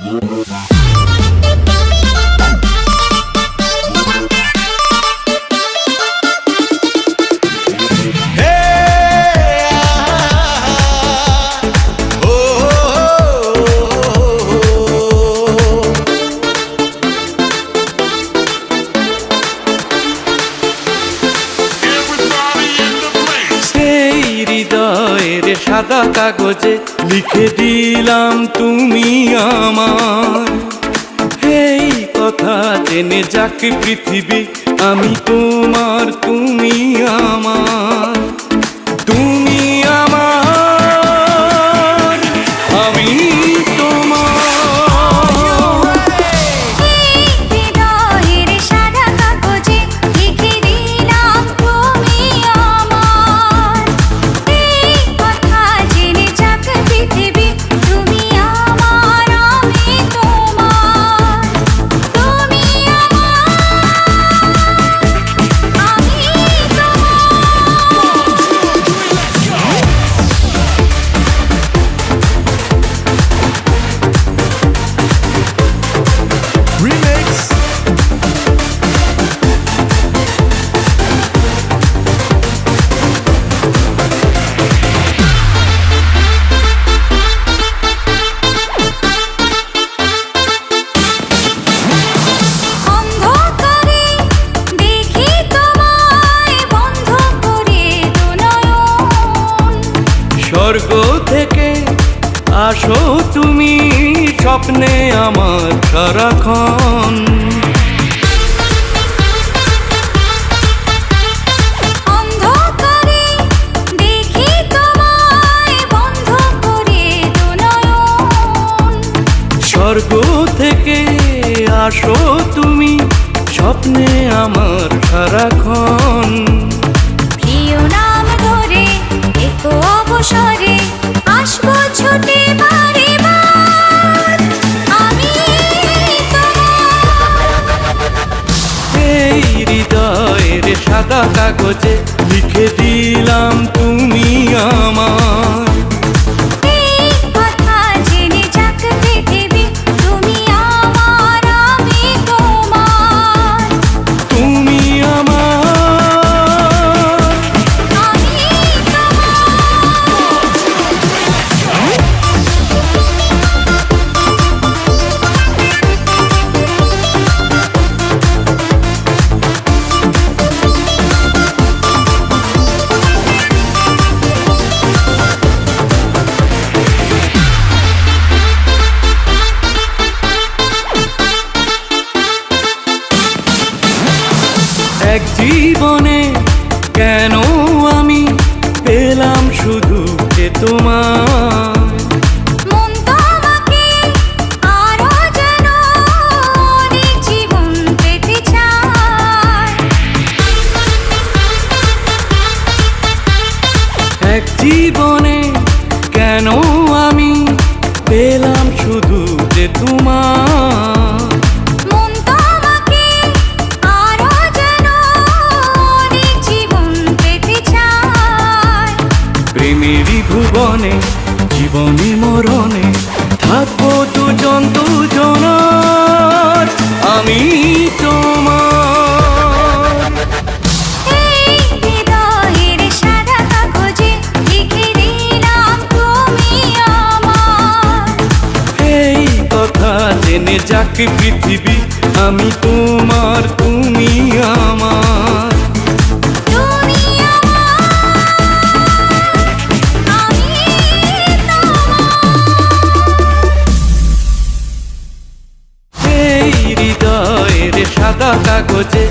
Yeah. সাদা কাগজে লিখে দিলাম তুমি আমার এই কথা জেনে যাক পৃথিবী আমি তোমার স্বর্গ থেকে আসো তুমি স্বপ্নে আমার সারাক্ষণ। স্বর্গ থেকে আসো তুমি স্বপ্নে আমার সারাক্ষণ। কাগজে লিখে দিলাম তুমি আমার এক জীবনে কেন আমি পেলাম শুধু যে তোমার এক জীবনে কেন আমি পেলাম শুধু যে তোমার ভুবনে জীবনী মরণে থাকব দুজন দুজনার আমি তোমার। জেনে যাক পৃথিবী আমি তোমার তুমি আমার। সাদা কাগজে